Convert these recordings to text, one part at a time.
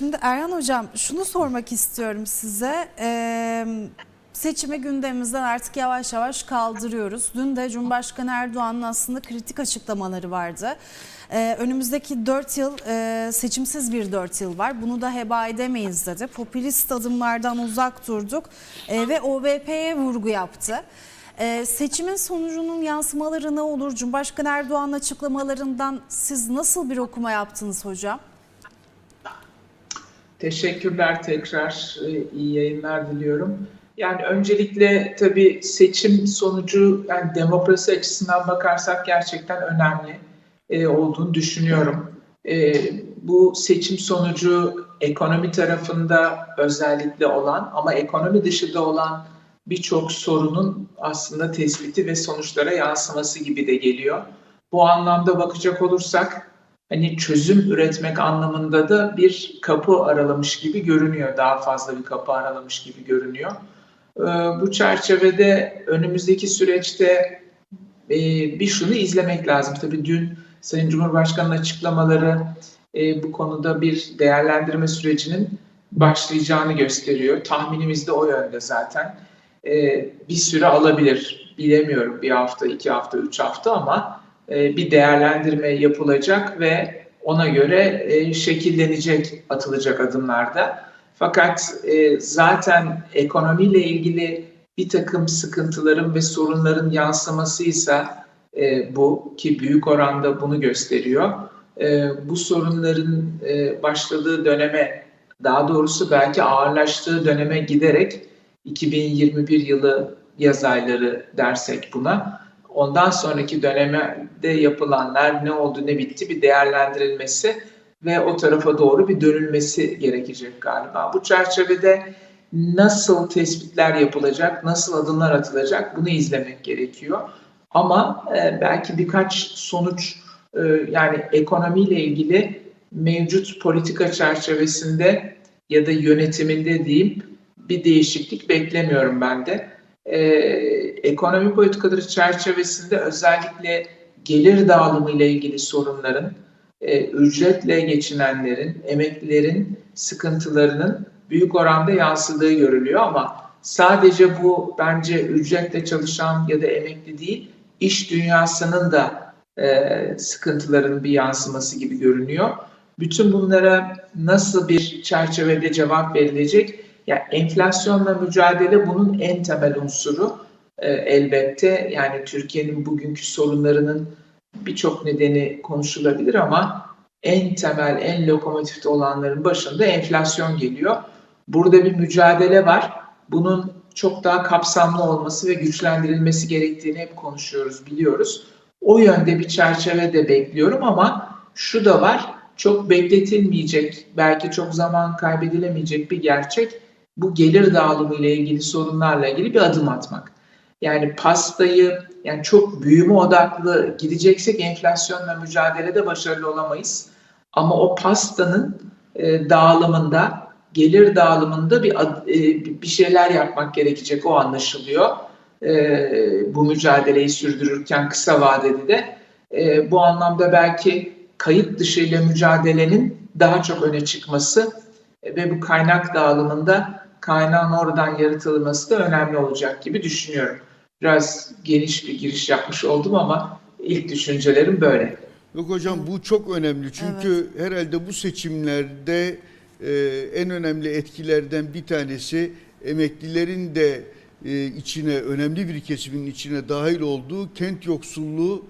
şimdi Erhan Hocam şunu sormak istiyorum size. Ee, seçimi gündemimizden artık yavaş yavaş kaldırıyoruz. Dün de Cumhurbaşkanı Erdoğan'ın aslında kritik açıklamaları vardı. Ee, önümüzdeki 4 yıl e, seçimsiz bir 4 yıl var. Bunu da heba edemeyiz dedi. Popülist adımlardan uzak durduk e, ve OVP'ye vurgu yaptı. Ee, seçimin sonucunun yansımaları ne olur? Cumhurbaşkanı Erdoğan'ın açıklamalarından siz nasıl bir okuma yaptınız hocam? Teşekkürler tekrar. Ee, iyi yayınlar diliyorum. Yani öncelikle tabii seçim sonucu yani demokrasi açısından bakarsak gerçekten önemli e, olduğunu düşünüyorum. E, bu seçim sonucu ekonomi tarafında özellikle olan ama ekonomi dışında olan birçok sorunun aslında tespiti ve sonuçlara yansıması gibi de geliyor. Bu anlamda bakacak olursak hani çözüm üretmek anlamında da bir kapı aralamış gibi görünüyor. Daha fazla bir kapı aralamış gibi görünüyor. Ee, Bu çerçevede önümüzdeki süreçte e, bir şunu izlemek lazım. Tabii dün Sayın Cumhurbaşkanı'nın açıklamaları e, bu konuda bir değerlendirme sürecinin başlayacağını gösteriyor. Tahminimiz de o yönde zaten. E, Bir süre alabilir. Bilemiyorum bir hafta, iki hafta, üç hafta ama e, bir değerlendirme yapılacak ve ona göre e, şekillenecek, atılacak adımlarda. Fakat e, zaten ekonomiyle ilgili bir takım sıkıntıların ve sorunların yansımasıysa e, bu ki büyük oranda bunu gösteriyor. E, bu sorunların başladığı döneme, daha doğrusu belki ağırlaştığı döneme giderek 2021 yılı yaz ayları dersek buna, ondan sonraki dönemde yapılanlar ne oldu ne bitti bir değerlendirilmesi ve o tarafa doğru bir dönülmesi gerekecek galiba. Bu çerçevede nasıl tespitler yapılacak, nasıl adımlar atılacak bunu izlemek gerekiyor. Ama e, belki birkaç sonuç e, yani ekonomiyle ilgili mevcut politika çerçevesinde ya da yönetiminde diyeyim bir değişiklik beklemiyorum ben de. E, ekonomi politikaları çerçevesinde özellikle gelir dağılımı ile ilgili sorunların, e, ücretle geçinenlerin, emeklilerin sıkıntılarının büyük oranda yansıdığı görülüyor ama sadece bu bence ücretle çalışan ya da emekli değil, iş dünyasının da e, sıkıntıların bir yansıması gibi görünüyor. Bütün bunlara nasıl bir çerçevede cevap verilecek? Ya enflasyonla mücadele bunun en temel unsuru e, elbette. Yani Türkiye'nin bugünkü sorunlarının birçok nedeni konuşulabilir ama en temel, en lokomotifte olanların başında enflasyon geliyor. Burada bir mücadele var. Bunun çok daha kapsamlı olması ve güçlendirilmesi gerektiğini hep konuşuyoruz, biliyoruz. O yönde bir çerçeve de bekliyorum ama şu da var, çok bekletilmeyecek, belki çok zaman kaybedilemeyecek bir gerçek. Bu gelir dağılımı ile ilgili sorunlarla ilgili bir adım atmak. Yani pastayı yani çok büyüme odaklı gideceksek enflasyonla mücadelede başarılı olamayız. Ama o pastanın e, dağılımında, gelir dağılımında bir ad- e, bir şeyler yapmak gerekecek o anlaşılıyor. E, bu mücadeleyi sürdürürken kısa vadede de e, bu anlamda belki kayıt dışı ile mücadelenin daha çok öne çıkması ve bu kaynak dağılımında kaynağın oradan yaratılması da önemli olacak gibi düşünüyorum. Biraz geniş bir giriş yapmış oldum ama ilk düşüncelerim böyle. Yok hocam bu çok önemli çünkü herhalde bu seçimlerde e, en önemli etkilerden bir tanesi emeklilerin de e, içine önemli bir kesimin içine dahil olduğu kent yoksulluğu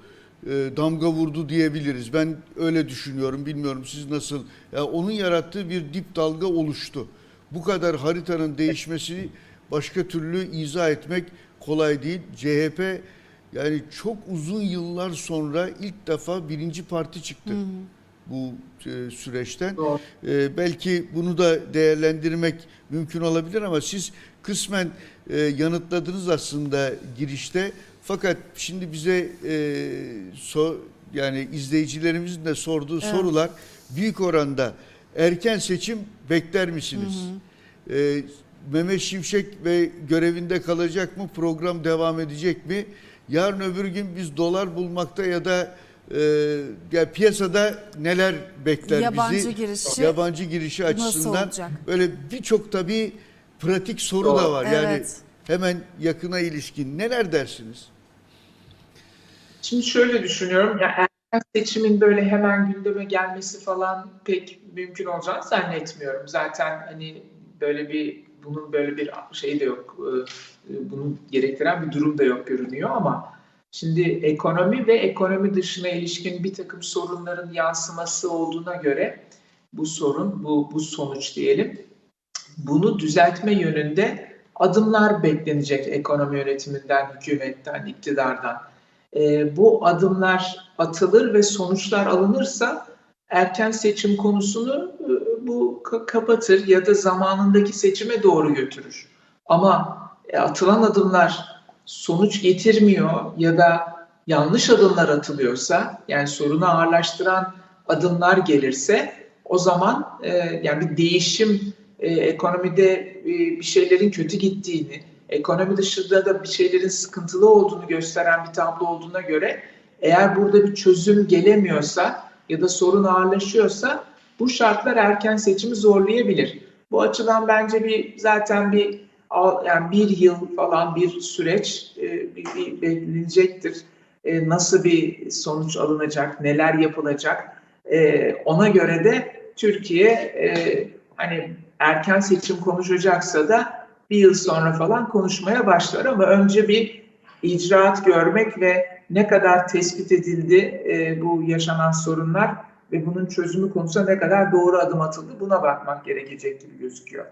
e, damga vurdu diyebiliriz. Ben öyle düşünüyorum. Bilmiyorum siz nasıl? Ya onun yarattığı bir dip dalga oluştu. Bu kadar haritanın değişmesini başka türlü izah etmek kolay değil. CHP yani çok uzun yıllar sonra ilk defa birinci parti çıktı bu e, süreçten. Doğru. E, belki bunu da değerlendirmek mümkün olabilir ama siz kısmen e, yanıtladınız aslında girişte. Fakat şimdi bize e, so, yani izleyicilerimizin de sorduğu sorular büyük oranda erken seçim bekler misiniz? E, Mehmet Şimşek ve görevinde kalacak mı? Program devam edecek mi? Yarın öbür gün biz dolar bulmakta ya da e, ya piyasada neler bekler Yabancı bizi? girişi yabancı girişi açısından böyle birçok tabii pratik soru Doğru. da var. Yani Evet. hemen yakına ilişkin neler dersiniz? Şimdi şöyle düşünüyorum. Ya seçimin böyle hemen gündeme gelmesi falan pek mümkün olacağını zannetmiyorum. Zaten hani böyle bir bunun böyle bir şey de yok. e, Bunu gerektiren bir durum da yok görünüyor ama şimdi ekonomi ve ekonomi dışına ilişkin bir takım sorunların yansıması olduğuna göre bu sorun, bu, bu sonuç diyelim, bunu düzeltme yönünde adımlar beklenecek ekonomi yönetiminden, hükümetten, iktidardan. E, bu adımlar atılır ve sonuçlar alınırsa erken seçim konusunu e, bu ka- kapatır ya da zamanındaki seçime doğru götürür. Ama e, atılan adımlar sonuç getirmiyor ya da yanlış adımlar atılıyorsa yani sorunu ağırlaştıran adımlar gelirse o zaman e, yani bir değişim e, ekonomide e, bir şeylerin kötü gittiğini, ekonomi dışında da bir şeylerin sıkıntılı olduğunu gösteren bir tablo olduğuna göre eğer burada bir çözüm gelemiyorsa ya da sorun ağırlaşıyorsa bu şartlar erken seçimi zorlayabilir. Bu açıdan bence bir zaten bir yani bir yıl falan bir süreç e, bir, bir beklenecektir. E, nasıl bir sonuç alınacak, neler yapılacak e, ona göre de Türkiye e, hani erken seçim konuşacaksa da bir yıl sonra falan konuşmaya başlar ama önce bir icraat görmek ve ne kadar tespit edildi e, bu yaşanan sorunlar ve bunun çözümü konusunda ne kadar doğru adım atıldı buna bakmak gerekecek gibi gözüküyor.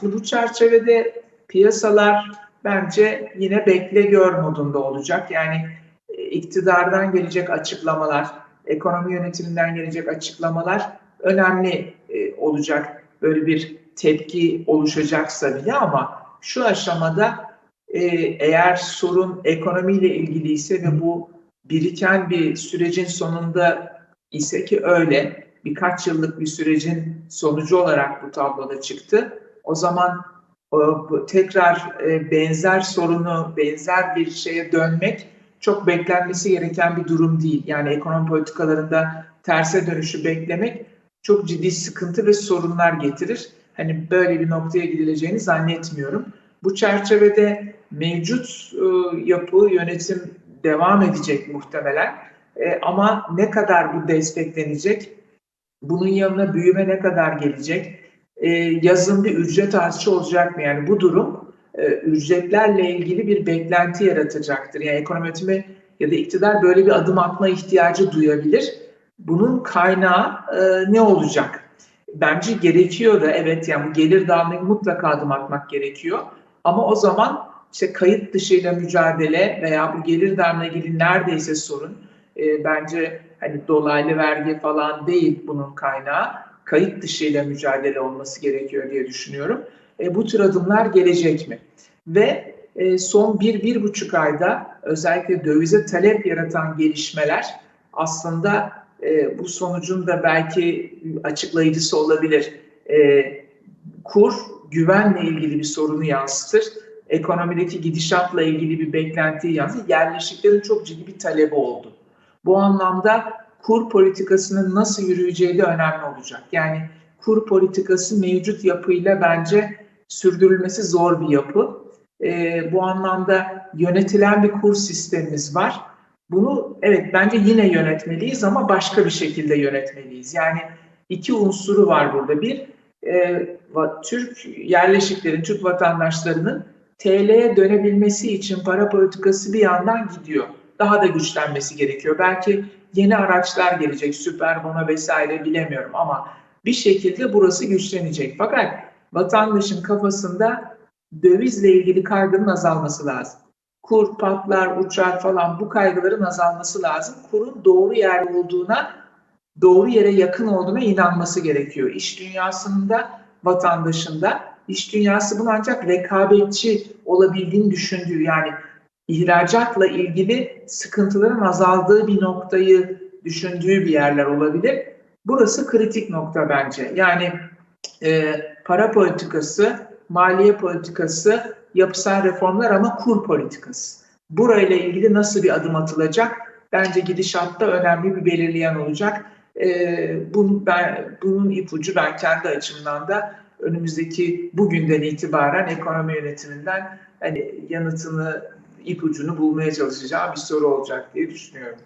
Şimdi bu çerçevede piyasalar bence yine bekle gör modunda olacak. Yani e, iktidardan gelecek açıklamalar, ekonomi yönetiminden gelecek açıklamalar önemli e, olacak. Böyle bir tepki oluşacaksa bile ama şu aşamada e, eğer sorun ekonomiyle ilgiliyse ve bu biriken bir sürecin sonunda ise ki öyle birkaç yıllık bir sürecin sonucu olarak bu tabloda çıktı. O zaman e, tekrar e, benzer sorunu, benzer bir şeye dönmek çok beklenmesi gereken bir durum değil. Yani ekonomi politikalarında terse dönüşü beklemek çok ciddi sıkıntı ve sorunlar getirir. Hani böyle bir noktaya gidileceğini zannetmiyorum. Bu çerçevede mevcut e, yapı, yönetim devam edecek muhtemelen. E, ama ne kadar bu desteklenecek? Bunun yanına büyüme ne kadar gelecek? E, yazın bir ücret artışı olacak mı? Yani bu durum e, ücretlerle ilgili bir beklenti yaratacaktır. Yani ekonomi ya da iktidar böyle bir adım atma ihtiyacı duyabilir. Bunun kaynağı e, ne olacak? Bence gerekiyor da evet yani bu gelir dağılımına mutlaka adım atmak gerekiyor. Ama o zaman işte kayıt dışıyla mücadele veya bu gelir dağılımına ilgili neredeyse sorun e, bence hani dolaylı vergi falan değil bunun kaynağı. Kayıt dışıyla mücadele olması gerekiyor diye düşünüyorum. E, bu tür adımlar gelecek mi? Ve e, son bir, bir buçuk ayda özellikle dövize talep yaratan gelişmeler aslında e, bu sonucun da belki açıklayıcısı olabilir. E, kur güvenle ilgili bir sorunu yansıtır. Ekonomideki gidişatla ilgili bir beklentiyi yansıtır. Yerleşiklerin çok ciddi bir talebi oldu. Bu anlamda kur politikasının nasıl yürüyeceği de önemli olacak. Yani kur politikası mevcut yapıyla bence sürdürülmesi zor bir yapı. E, bu anlamda yönetilen bir kur sistemimiz var. Bunu evet bence yine yönetmeliyiz ama başka bir şekilde yönetmeliyiz. Yani iki unsuru var burada. Bir, e, Türk yerleşiklerin, Türk vatandaşlarının TL'ye dönebilmesi için para politikası bir yandan gidiyor. Daha da güçlenmesi gerekiyor. Belki yeni araçlar gelecek, süper bona vesaire bilemiyorum ama bir şekilde burası güçlenecek. Fakat vatandaşın kafasında dövizle ilgili kaygının azalması lazım. Kur patlar, uçar falan bu kaygıların azalması lazım. Kurun doğru yer olduğuna, doğru yere yakın olduğuna inanması gerekiyor. İş dünyasında, vatandaşında. İş dünyası bunu ancak rekabetçi olabildiğini düşündüğü yani ihracatla ilgili sıkıntıların azaldığı bir noktayı düşündüğü bir yerler olabilir. Burası kritik nokta bence. Yani e, para politikası, maliye politikası, yapısal reformlar ama kur politikası. Burayla ilgili nasıl bir adım atılacak? bence gidişatta önemli bir belirleyen olacak. Ee, bunun, ben, bunun ipucu ben kendi açımdan da önümüzdeki bugünden itibaren ekonomi yönetiminden hani yanıtını, ipucunu bulmaya çalışacağım bir soru olacak diye düşünüyorum.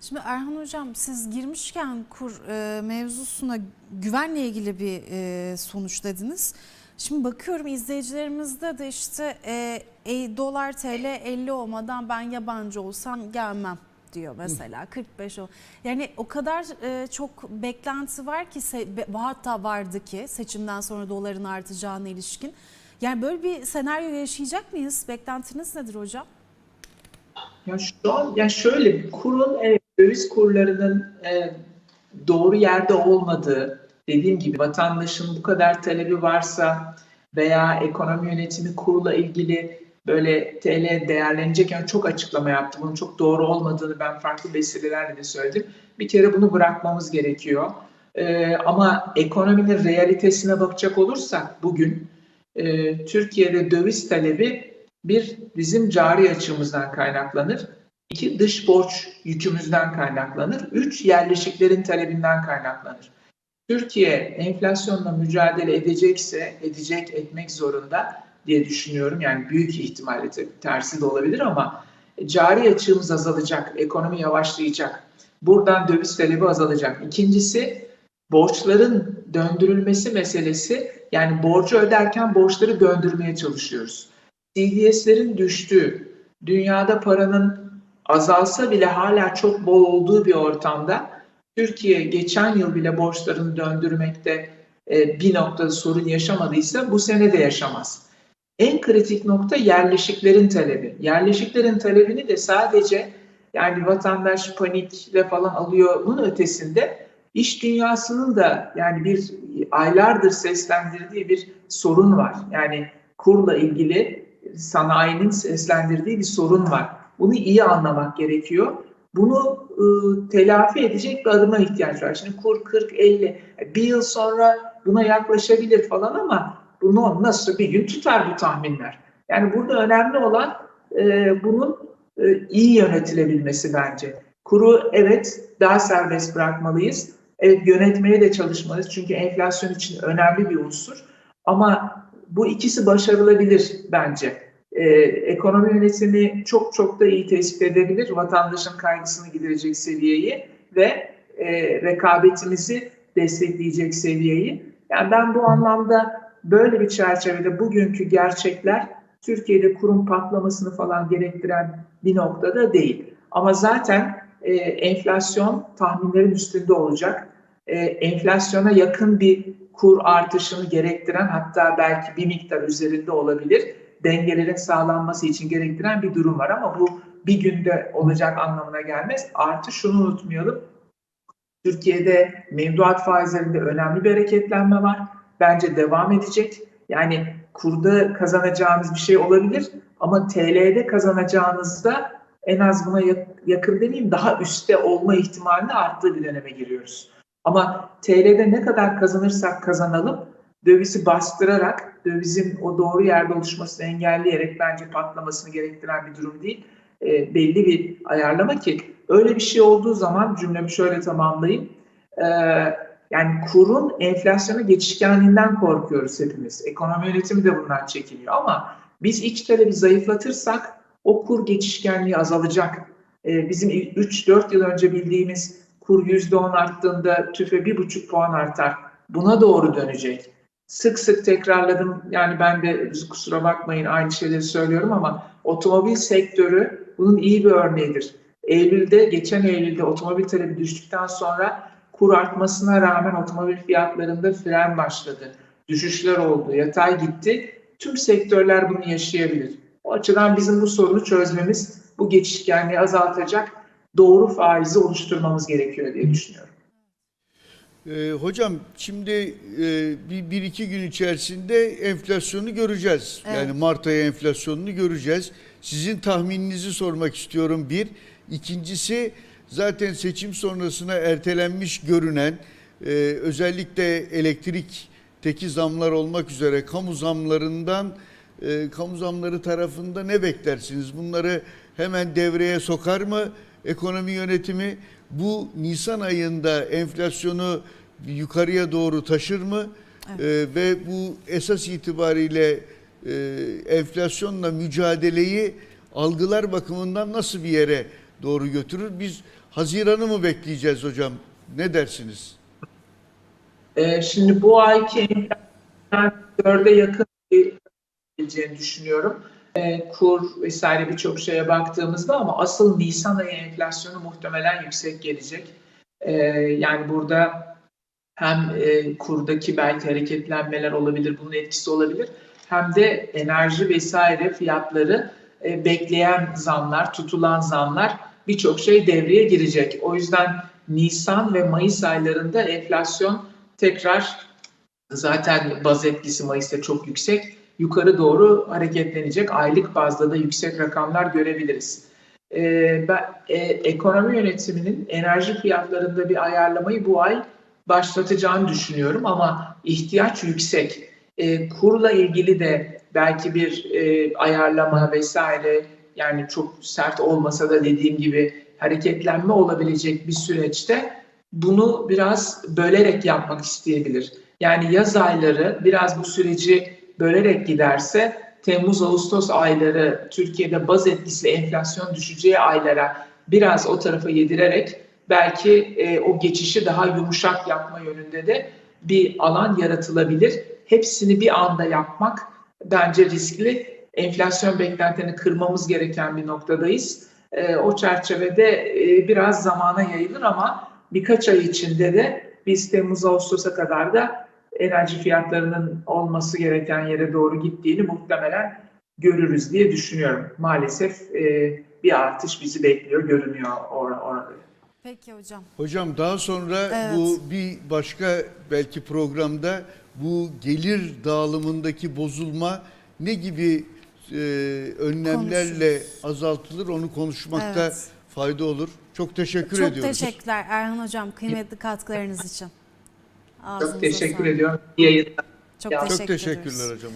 Şimdi Erhan Hocam siz girmişken kur e, mevzusuna güvenle ilgili bir e, sonuç dediniz. Şimdi bakıyorum izleyicilerimizde de işte e, e, dolar TL 50 olmadan ben yabancı olsam gelmem diyor mesela 45 o. Yani o kadar e, çok beklenti var ki hatta vardı ki seçimden sonra doların artacağına ilişkin. Yani böyle bir senaryo yaşayacak mıyız? Beklentiniz nedir hocam? Ya şu an ya şöyle kurun evet, döviz kurlarının e, doğru yerde olmadığı dediğim gibi vatandaşın bu kadar talebi varsa veya ekonomi yönetimi kurla ilgili böyle TL değerlenecekken çok açıklama yaptı. Bunun çok doğru olmadığını ben farklı vesilelerle de söyledim. Bir kere bunu bırakmamız gerekiyor. E, ama ekonominin realitesine bakacak olursak bugün e, Türkiye'de döviz talebi bir bizim cari açığımızdan kaynaklanır. İki dış borç yükümüzden kaynaklanır. Üç yerleşiklerin talebinden kaynaklanır. Türkiye enflasyonla mücadele edecekse edecek etmek zorunda diye düşünüyorum. Yani büyük ihtimalle tabii tersi de olabilir ama cari açığımız azalacak, ekonomi yavaşlayacak. Buradan döviz talebi azalacak. İkincisi borçların döndürülmesi meselesi yani borcu öderken borçları döndürmeye çalışıyoruz. CDS'lerin düştüğü, dünyada paranın azalsa bile hala çok bol olduğu bir ortamda Türkiye geçen yıl bile borçlarını döndürmekte e, bir noktada sorun yaşamadıysa bu sene de yaşamaz. En kritik nokta yerleşiklerin talebi. Yerleşiklerin talebini de sadece yani vatandaş panikle falan alıyor bunun ötesinde iş dünyasının da yani bir aylardır seslendirdiği bir sorun var. Yani kurla ilgili sanayinin seslendirdiği bir sorun var. Bunu iyi anlamak gerekiyor. Bunu e, telafi edecek bir adıma ihtiyaç var. Şimdi kur 40-50, bir yıl sonra buna yaklaşabilir falan ama bunu nasıl bir gün tutar bu tahminler. Yani burada önemli olan e, bunun e, iyi yönetilebilmesi bence. Kuru evet daha serbest bırakmalıyız. Evet yönetmeye de çalışmalıyız. Çünkü enflasyon için önemli bir unsur. Ama bu ikisi başarılabilir bence. Ee, ekonomi yönetimi çok çok da iyi tespit edebilir. Vatandaşın kaygısını giderecek seviyeyi ve e, rekabetimizi destekleyecek seviyeyi. Yani ben bu anlamda böyle bir çerçevede bugünkü gerçekler Türkiye'de kurum patlamasını falan gerektiren bir noktada değil. Ama zaten e, enflasyon tahminlerin üstünde olacak. E, enflasyona yakın bir kur artışını gerektiren hatta belki bir miktar üzerinde olabilir dengelerin sağlanması için gerektiren bir durum var ama bu bir günde olacak anlamına gelmez. Artı şunu unutmayalım. Türkiye'de mevduat faizlerinde önemli bir hareketlenme var. Bence devam edecek. Yani kurda kazanacağınız bir şey olabilir ama TL'de kazanacağınızda en az buna yakın demeyeyim daha üstte olma ihtimalini arttığı bir döneme giriyoruz. Ama TL'de ne kadar kazanırsak kazanalım dövizi bastırarak, dövizin o doğru yerde oluşmasını engelleyerek bence patlamasını gerektiren bir durum değil. E, belli bir ayarlama ki öyle bir şey olduğu zaman cümlemi şöyle tamamlayayım. E, yani kurun enflasyona geçişkenliğinden korkuyoruz hepimiz. Ekonomi yönetimi de bundan çekiniyor ama biz iç talebi zayıflatırsak o kur geçişkenliği azalacak. E, bizim 3-4 yıl önce bildiğimiz kur %10 arttığında tüfe 1,5 puan artar. Buna doğru dönecek sık sık tekrarladım. Yani ben de kusura bakmayın aynı şeyleri söylüyorum ama otomobil sektörü bunun iyi bir örneğidir. Eylül'de, geçen Eylül'de otomobil talebi düştükten sonra kur artmasına rağmen otomobil fiyatlarında fren başladı. Düşüşler oldu, yatay gitti. Tüm sektörler bunu yaşayabilir. O açıdan bizim bu sorunu çözmemiz, bu geçişkenliği azaltacak doğru faizi oluşturmamız gerekiyor diye düşünüyorum. Ee, hocam şimdi e, bir, bir iki gün içerisinde enflasyonu göreceğiz. Evet. Yani Mart ayı enflasyonunu göreceğiz. Sizin tahmininizi sormak istiyorum bir. İkincisi zaten seçim sonrasına ertelenmiş görünen e, özellikle elektrikteki zamlar olmak üzere kamu zamlarından e, kamu zamları tarafında ne beklersiniz? Bunları hemen devreye sokar mı? Ekonomi yönetimi bu Nisan ayında enflasyonu yukarıya doğru taşır mı? Ee, ve bu esas itibariyle e, enflasyonla mücadeleyi algılar bakımından nasıl bir yere doğru götürür? Biz Haziran'ı mı bekleyeceğiz hocam? Ne dersiniz? Ee, şimdi bu ayki enflasyon dörde yakın bir geleceğini düşünüyorum. Ee, kur vesaire birçok şeye baktığımızda ama asıl Nisan ayı enflasyonu muhtemelen yüksek gelecek. Ee, yani burada hem e, kurdaki belki hareketlenmeler olabilir, bunun etkisi olabilir. Hem de enerji vesaire fiyatları e, bekleyen zamlar, tutulan zamlar birçok şey devreye girecek. O yüzden Nisan ve Mayıs aylarında enflasyon tekrar zaten baz etkisi Mayıs'ta çok yüksek. Yukarı doğru hareketlenecek. Aylık bazda da yüksek rakamlar görebiliriz. Ee, ben, e, ekonomi yönetiminin enerji fiyatlarında bir ayarlamayı bu ay başlatacağını düşünüyorum ama ihtiyaç yüksek. E, kurla ilgili de belki bir e, ayarlama vesaire yani çok sert olmasa da dediğim gibi hareketlenme olabilecek bir süreçte bunu biraz bölerek yapmak isteyebilir. Yani yaz ayları biraz bu süreci bölerek giderse Temmuz-Ağustos ayları Türkiye'de baz etkisi enflasyon düşeceği aylara biraz o tarafa yedirerek belki e, o geçişi daha yumuşak yapma yönünde de bir alan yaratılabilir. Hepsini bir anda yapmak bence riskli. Enflasyon beklentilerini kırmamız gereken bir noktadayız. E, o çerçevede e, biraz zamana yayılır ama birkaç ay içinde de biz Temmuz-Ağustos'a kadar da enerji fiyatlarının olması gereken yere doğru gittiğini muhtemelen görürüz diye düşünüyorum. Maalesef e, bir artış bizi bekliyor, görünüyor or- orada. Peki hocam. Hocam daha sonra Evet. bu bir başka belki programda bu gelir dağılımındaki bozulma ne gibi e, önlemlerle Konuşuruz. azaltılır onu konuşmakta Evet. fayda olur. Çok teşekkür Çok ediyoruz. teşekkürler Erhan hocam kıymetli katkılarınız için. Ağzınıza Çok teşekkür sağlık. ediyorum. İyi yayınlar. Çok Çok teşekkürler hocam.